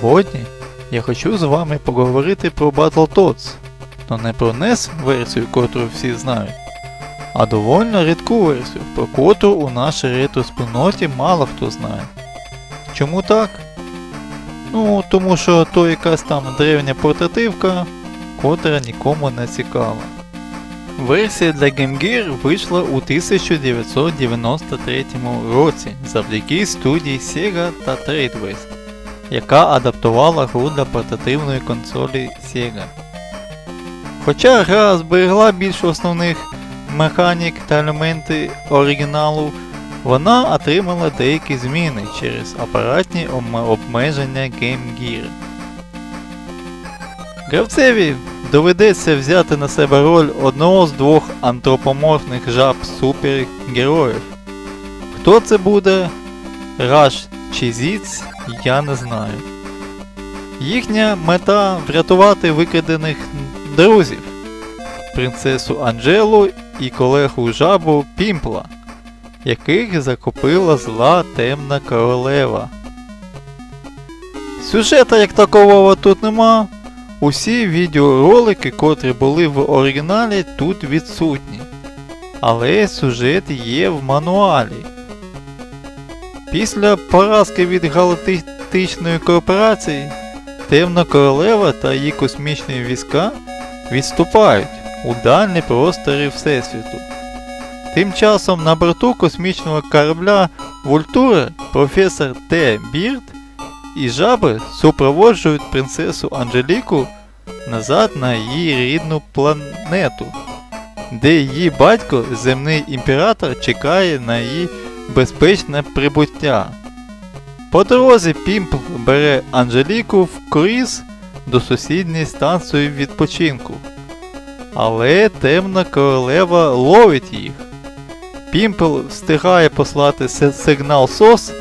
Сьогодні я хочу з вами поговорити про Battletoads, но не про NES версію, котру всі знають, а довольно рідку версію, про котру у нашій ретро-спільноті мало хто знає. Чому так? Ну, тому що то якась там древня портативка, котра нікому не цікава. Версія для Game Gear вийшла у 1993 році завдяки студії Sega та Tradewest, яка адаптувала гру для портативної консолі Sega. Хоча гра зберегла більше основних механік та елементи оригіналу, вона отримала деякі зміни через апаратні обмеження Game Gear. Гравцеві доведеться взяти на себе роль одного з двох антропоморфних жаб супергероїв. Хто це буде, Раш чи Зіц, я не знаю. Їхня мета врятувати викрадених друзів, принцесу Анджелу і колегу жабу Пімпла, яких закупила зла темна королева. Сюжета як такового тут нема, Усі відеоролики, котрі були в оригіналі, тут відсутні. Але сюжет є в мануалі. Після поразки від галактичної корпорації Темна королева та її космічні війська відступають у дальні простори Всесвіту. Тим часом на борту космічного корабля Вультура професор Т. Бірд і жаби супроводжують принцесу Анжеліку назад на її рідну планету, де її батько, земний імператор, чекає на її безпечне прибуття. По дорозі Пімп бере Анжеліку в круїз до сусідньої станції відпочинку. Але темна королева ловить їх. Пімпл встигає послати сигнал СОС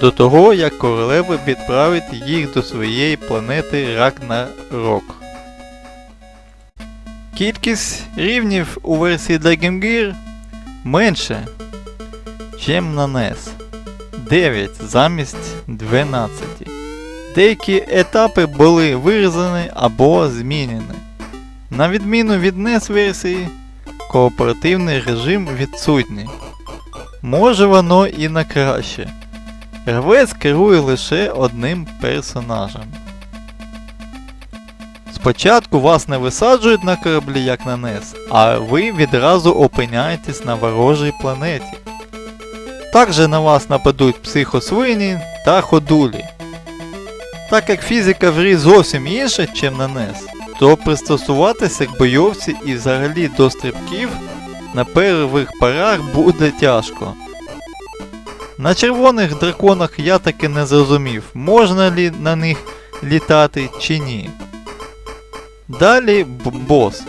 до того, як королева відправить їх до своєї планети Рагнарок. Кількість рівнів у версії для Gear менше, чим на NES. 9 замість 12. Деякі етапи були вирізані або змінені. На відміну від NES версії, кооперативний режим відсутній. Може воно і на краще. Гравець керує лише одним персонажем. Спочатку вас не висаджують на кораблі, як на NES, а ви відразу опиняєтесь на ворожій планеті. Також на вас нападуть психосвині та ходулі. Так як фізика в грі зовсім інша, ніж на NES, то пристосуватися к бойовці і взагалі до стрибків на перших порах буде тяжко. На червоних драконах я таки не зрозумів, можна лі на них літати чи ні. Далі бос.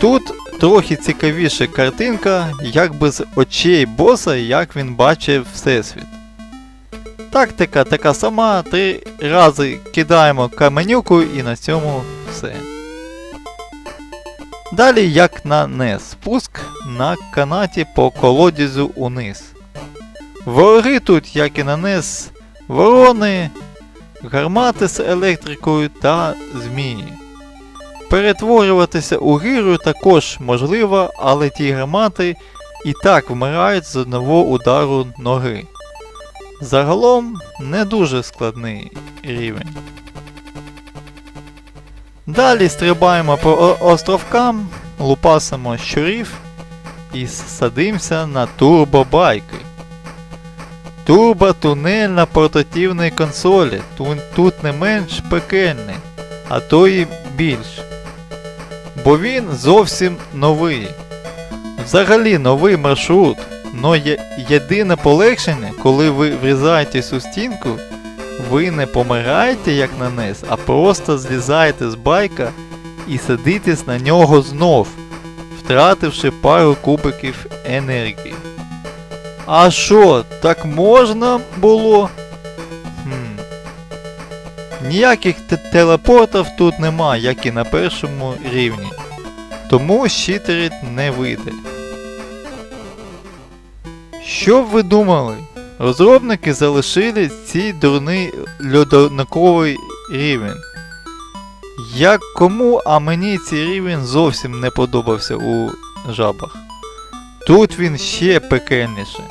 Тут трохи цікавіша картинка, якби з очей боса, як він бачив Всесвіт. Тактика така сама, три рази кидаємо каменюку і на цьому все. Далі, як на NES, спуск на канаті по колодязю униз. Вороги тут, як і на NES, ворони, гармати з електрикою та змії. Перетворюватися у гіру також можливо, але ті гармати і так вмирають з одного удару ноги. Загалом не дуже складний рівень. Далі стрибаємо по островкам, лупасимо щурів і садимося на турбобайки. Турботунель на портативній консолі. Ту- Тут не менш пекельний, а то і більш. Бо він зовсім новий. Взагалі новий маршрут. Но є єдине полегшення, коли ви врізаєтесь у стінку, ви не помираєте як на NES, а просто злізаєте з байка і садитесь на нього знов, втративши пару кубиків енергії. А що, так можна було? Хм. Ніяких те- телепортів тут нема, як і на першому рівні. Тому щитерить не вийде. Що б ви думали? Розробники залишили цей дурний льодонаковий рівень. Як кому, а мені цей рівень зовсім не подобався у жабах. Тут він ще пекельніше.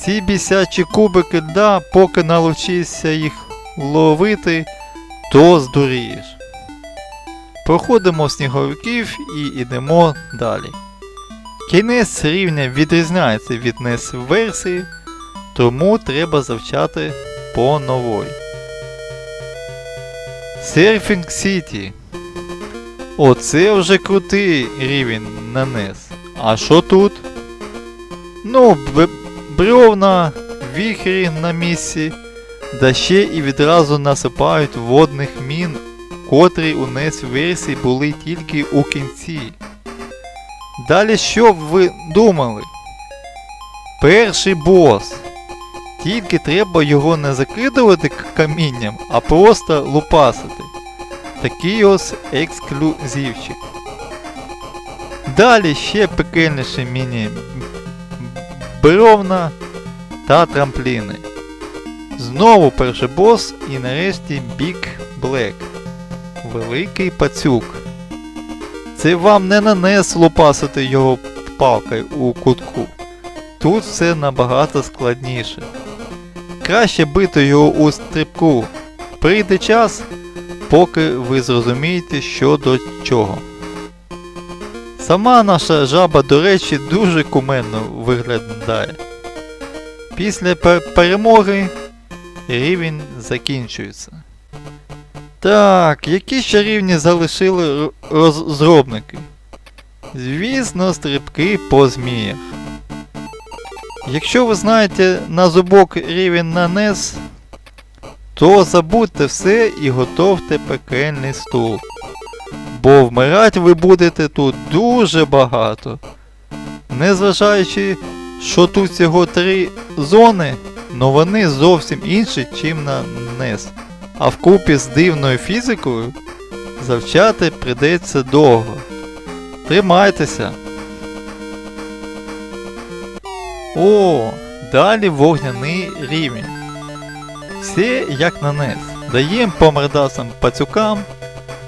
Ці бісячі кубики льда, поки навчишся їх ловити, то здурієш. Проходимо сніговиків і йдемо далі. Кінець рівня відрізняється від NES версії, тому треба завчати по новій. Surfing City. Оце вже крутий рівень на NES. А що тут? Ну, б- бревна, віхрі на місці, да ще і відразу насипають водних мін, котрі у NES версії були тільки у кінці. Далі що б ви думали? Перший бос. Тільки треба його не закидувати камінням, а просто лупасити. Такий ось ексклюзивчик. Далі ще пекельніше міні бревна та трампліни. Знову перший бос і нарешті Big Black. Великий пацюк. Це вам не нанес лупасити його палкою у кутку. Тут все набагато складніше. Краще бити його у стрибку. Прийде час, поки ви зрозумієте, що до чого. Сама наша жаба, до речі, дуже куменно виглядає. Після перемоги рівень закінчується. Так, які ще рівні залишили розробники? Звісно, стрибки по зміях. Якщо ви знаєте на зубок рівень на NES, то забудьте все і готовте пекельний стул. Бо вмирати ви будете тут дуже багато. Незважаючи, що тут всього три зони, но вони зовсім інші, чим на NES. А вкупі з дивною фізикою завчати прийдеться довго. Тримайтеся! О, далі вогняний рівень. Все як на NES. Даємо по мордасам пацюкам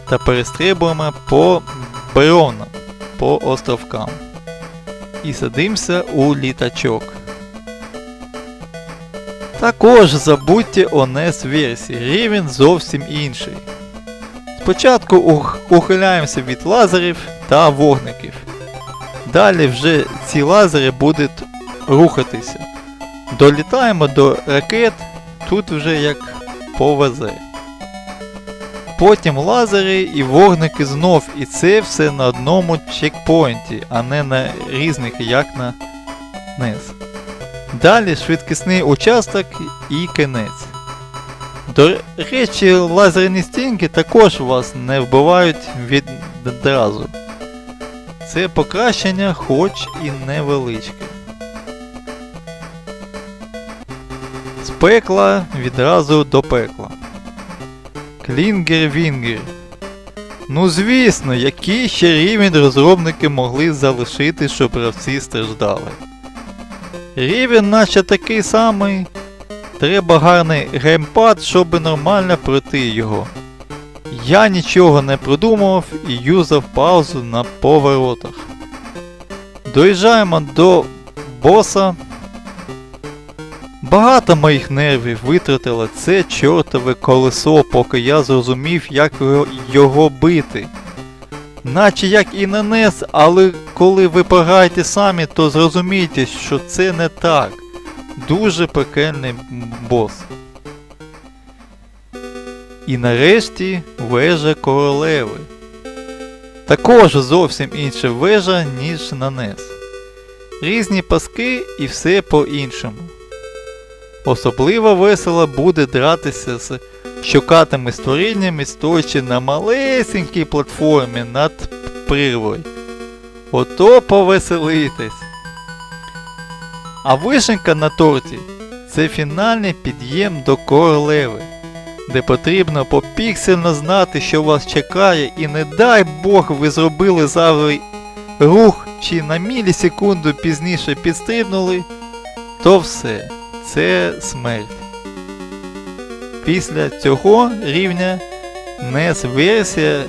та перестрибуємо по бревнам, по островкам. І садимося у літачок. Також забудьте о NES версії, рівень зовсім інший. Спочатку ух- ухиляємося від лазерів та вогників. Далі вже ці лазери будуть рухатися. Долітаємо до ракет, тут вже як повезе. Потім лазери і вогники знов, і це все на одному чекпоінті, а не на різних, як на NES. Далі швидкісний участок і кінець. До речі, лазерні стінки також вас не вбивають відразу. Це покращення, хоч і невеличке. З пекла відразу до пекла. Клінгер-вінгер. Ну звісно, який ще рівень розробники могли залишити, щоб гравці страждали. Рівень наче такий самий. Треба гарний геймпад, щоб нормально пройти його. Я нічого не придумав і юзав паузу на поворотах. Доїжджаємо до боса. Багато моїх нервів витратило це чортове колесо, поки я зрозумів, як його- бити. Наче як і на NES, але коли ви пограєте самі, то зрозумієте, що це не так. Дуже пекельний бос. І нарешті вежа королеви. Також зовсім інша вежа, ніж на NES. Різні паски і все по-іншому. Особливо весело буде дратися з щокатими створіннями, стоячи на малесенькій платформі над прірвою. Ото повеселитесь. А вишенька на торті це фінальний під'єм до королеви, де потрібно попіксельно знати, що вас чекає, і не дай Бог ви зробили зайвий рух чи на мілісекунду пізніше підстрибнули, то все. це смерть. Після цього рівня NES версія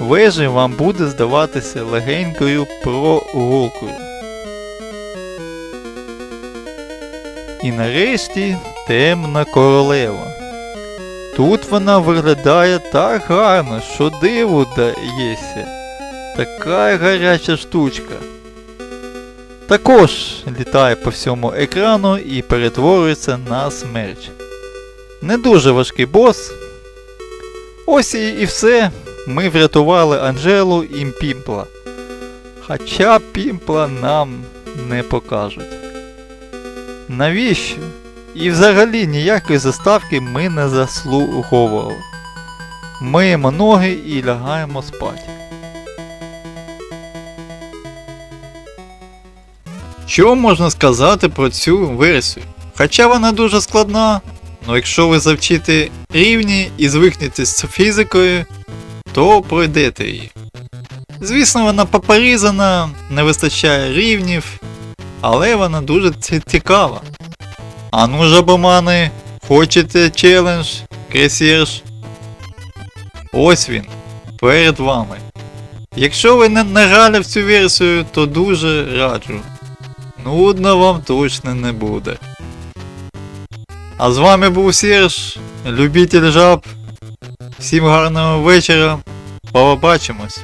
вежі вам буде здаватися легенькою прогулкою. І нарешті темна королева. Тут вона виглядає так гарно, що диву дається. Така гаряча штучка. Також літає по всьому екрану і перетворюється на смерч. Не дуже важкий бос. Ось і, і все. Ми врятували Анжелу і Пімпла. Хоча Пімпла нам не покажуть. Навіщо? І взагалі ніякої заставки ми не заслуговували. Миємо ноги і лягаємо спати. Що можна сказати про цю версію? Хоча вона дуже складна, але якщо ви завчите рівні і звикнете з фізикою, то пройдете її. Звісно, вона попорізана, не вистачає рівнів, але вона дуже цікава. А ну жабомани, хочете челендж, кресірж? Ось він, перед вами. Якщо ви не, не грали в цю версію, то дуже раджу. Нудно вам точно не буде. А з вами був Серж, любитель жаб. Всім гарного вечора. Побачимось.